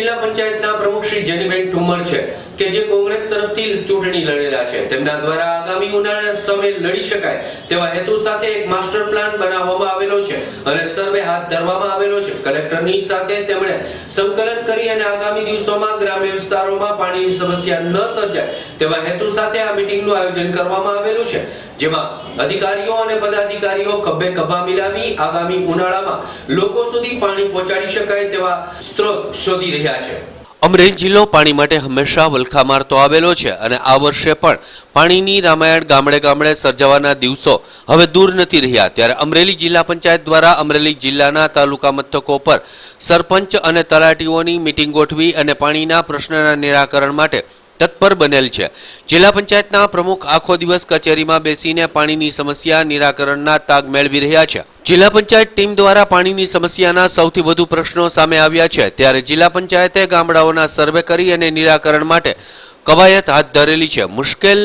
જિલ્લા પંચાયતના પ્રમુખ શ્રી જેનીબેન ઠુમર છે. કે જે કોંગ્રેસ તરફથી ચૂંટણી લડેલા છે. તેમના દ્વારા આગામી ઉનાળા સમય લડી શકાય તેવા હેતુ સાથે એક માસ્ટર પ્લાન બનાવવામાં આવેલો છે અને સર્વે હાથ ધરવામાં આવેલો છે. કલેક્ટરની સાથે તેમણે સંકલન કરી અને આગામી દિવસોમાં ગ્રામ્ય વિસ્તારોમાં પાણીની સમસ્યા ન સર્જાય તેવા હેતુ સાથે આ મીટિંગનું આયોજન કરવામાં આવેલું છે. જેમાં અધિકારીઓ અને પદાધિકારીઓ ખભે ખભા મિલાવી આગામી ઉનાળામાં લોકો સુધી પાણી પહોંચાડી શકાય તેવા સ્ત્રોત શોધી રહ્યા છે. અમરેલી જિલ્લો પાણી માટે હંમેશા વલખા મારતો આવેલો છે અને આ વર્ષે પણ પાણીની રામાયણ ગામડે ગામડે સર્જાવાના દિવસો હવે દૂર નથી રહ્યા. ત્યારે અમરેલી જિલ્લા પંચાયત દ્વારા અમરેલી જિલ્લાના તાલુકા મથકો પર સરપંચ અને તલાટીઓની મિટિંગ ગોઠવી અને પાણીના પ્રશ્નના નિરાકરણ માટે તત્પર બનેલ છે. જિલ્લા પંચાયતના પ્રમુખ આખો દિવસ કચેરીમાં બેસીને પાણીની સમસ્યા, નિરાકરણના તાગ મેળવી રહ્યા છે. જિલ્લા પંચાયત ટીમ દ્વારા પાણીની સમસ્યાના સૌથી વધુ પ્રશ્નો સામે આવ્યા છે. ત્યારે જિલ્લા પંચાયતે ગામડાઓના સર્વે કરી અને નિરાકરણ માટે કવાયત હાથ ધરેલી છે. મુશ્કેલ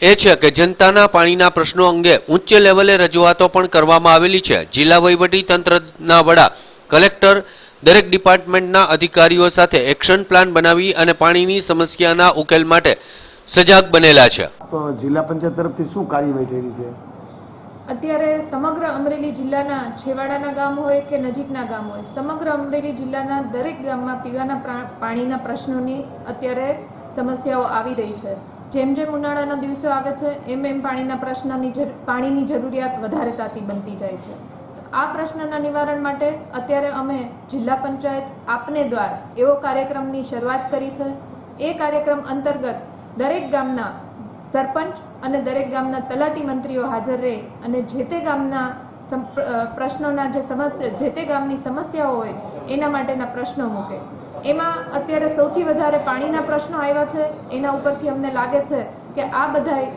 એ છે કે જનતાના પાણીના પ્રશ્નો અંગે ઉચ્ચ લેવલે રજૂઆતો પણ કરવામાં આવેલી છે. જિલ્લા વહીવટી તંત્રના વડા કલેક્ટર દરેક ડિપાર્ટમેન્ટના અધિકારીઓ સાથે એક્શન પ્લાન બનાવી અને પાણીની સમસ્યાના ઉકેલ માટે સજાગ બનેલા છે. તો જિલ્લા પંચાયત તરફથી શું કાર્યવાહી થઈ રહી છે? અત્યારે સમગ્ર અમરેલી જિલ્લાના છેવાડાના ગામ હોય કે નજીકના ગામ હોય સમગ્ર અમરેલી જિલ્લાના દરેક ગામમાં પીવાના પાણીના પ્રશ્નોની અત્યારે સમસ્યાઓ આવી રહી છે. જેમ જેમ ઉનાળાના દિવસો આવે છે એમ એમ પાણીના પ્રશ્નની પાણીની જરૂરિયાત વધારે તાતી બનતી જાય છે. આ પ્રશ્નના નિવારણ માટે અત્યારે અમે જિલ્લા પંચાયત આપને દ્વારા એવો કાર્યક્રમની શરૂઆત કરી છે. એ કાર્યક્રમ અંતર્ગત દરેક ગામના સરપંચ અને દરેક ગામના તલાટી મંત્રીઓ હાજર રહે અને જે તે ગામના પ્રશ્નોના જે સમસ્યા, જે તે ગામની સમસ્યાઓ હોય એના માટેના પ્રશ્નો મૂકે. એમાં અત્યારે સૌથી વધારે પાણીના પ્રશ્નો આવ્યા છે. એના ઉપરથી અમને લાગે છે કે આ બધાય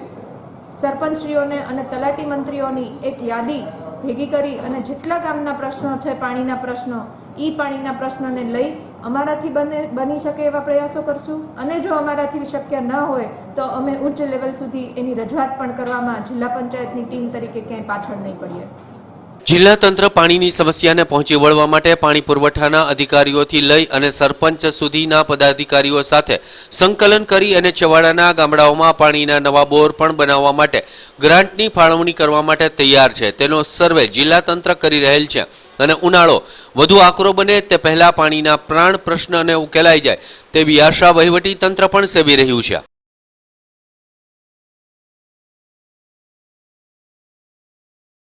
સરપંચશ્રીઓને અને તલાટી મંત્રીઓની એક યાદી ભેગી કરી અને જેટલા ગામના પ્રશ્નો છે, પાણીના પ્રશ્નો એ પાણીના પ્રશ્નોને લઈ અમારાથી બને, બની શકે એવા પ્રયાસો કરશું. અને જો અમારાથી શક્ય ન હોય, તો અમે ઉચ્ચ લેવલ સુધી એની રજૂઆત પણ કરવામાં જિલ્લા પંચાયતની ટીમ તરીકે ક્યાંય પાછળ નહીં પડીએ. જિલ્લા તંત્ર પાણીની સમસ્યાને પહોંચી વળવા માટે પાણી પુરવઠાના અધિકારીઓથી લઈ અને સરપંચ સુધીના પદાધિકારીઓ સાથે સંકલન કરી અને છેવાડાના ગામડાઓમાં પાણીના નવા બોર પણ બનાવવા માટે ગ્રાન્ટની ફાળવણી કરવા માટે તૈયાર છે. તેનો સર્વે જિલ્લા તંત્ર કરી રહેલ છે અને ઉનાળો વધુ આકરો બને તે પહેલા પાણીના પ્રાણ પ્રશ્નને ઉકેલાઈ જાય તેવી આશા વહીવટી તંત્ર પણ સેવી રહ્યું છે.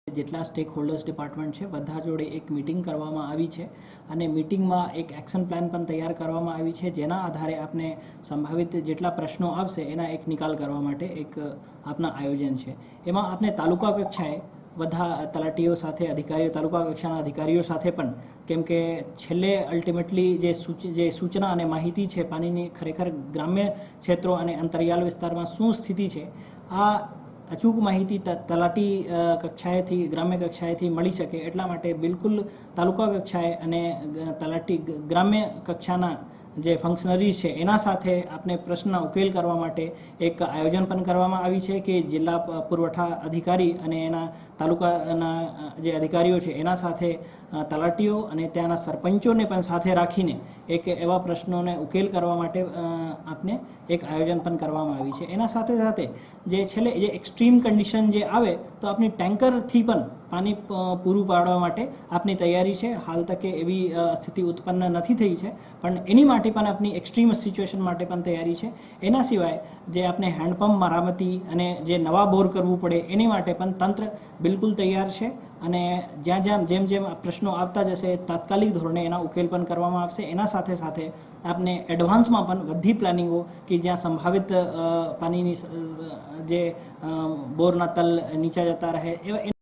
જેટલા સ્ટેક હોલ્ડર્સ ડિપાર્ટમેન્ટ છે, બધા જોડે એક મિટિંગ કરવામાં આવી છે અને મિટિંગમાં એક એક્શન પ્લાન પણ તૈયાર કરવામાં આવી છે. જેના આધારે આપને સંભવિત જેટલા પ્રશ્નો આવશે, એના એક નિકાલ કરવા માટે એક, આપના આયોજન છે. એમાં આપને તાલુકા કક્ષાએ બધા તલાટીઓ સાથે, અધિકારીઓ, તાલુકા કક્ષાના અધિકારીઓ સાથે પણ, કેમ કે છેલ્લે અલ્ટિમેટલી જે સૂચ, જે સૂચના અને માહિતી છે, પાણીની ખરેખર ગ્રામ્ય ક્ષેત્રો અને અંતરિયાળ વિસ્તારમાં શું સ્થિતિ છે, આ અચૂક માહિતી તલાટી કક્ષાએથી, ગ્રામ્ય કક્ષાએથી મળી શકે એટલા માટે બિલકુલ તાલુકા કક્ષાએ અને તલાટી ગ્રામ્ય કક્ષાના જે ફંક્શનરીઝ છે, એના સાથે આપણે પ્રશ્ન ઉકેલ કરવા માટે એક આયોજન પણ કરવામાં આવી છે કે જિલ્લા પુરવઠા અધિકારી અને એના તાલુકાના, જે અધિકારીઓ છે, એના સાથે તલાટીઓ અને ત્યાંના સરપંચોને પણ સાથે રાખીને એક એવા પ્રશ્નોને ઉકેલ કરવા માટે આપને એક આયોજન પણ કરવામાં આવી છે. એના સાથે સાથે જે છેલ્લે, જે એક્સ્ટ્રીમ કન્ડિશન જે આવે, તો આપની ટેન્કરથી પણ પાણી પૂરું પાડવા માટે આપની તૈયારી છે. હાલ તકે એવી સ્થિતિ ઉત્પન્ન નથી થઈ છે. પણ એની માટે પણ આપની એક્સ્ટ્રીમ સિચ્યુએશન માટે પણ તૈયારી છે. એના સિવાય જે આપણે હેન્ડપંપ મરામતી અને જે નવા બોર કરવું પડે એની માટે પણ તંત્ર બિલકુલ તૈયાર છે. અને જ્યાં જ્યાં જેમ જેમ પ્રશ્નો આવતા જશે, તાત્કાલિક ધોરણે એના ઉકેલ પણ કરવામાં આવશે. એના સાથે સાથે આપને એડવાન્સમાં પણ બધી પ્લાનિંગો કે જ્યાં સંભવિત પાણીની જે બોરના તલ નીચે જતા રહે એવા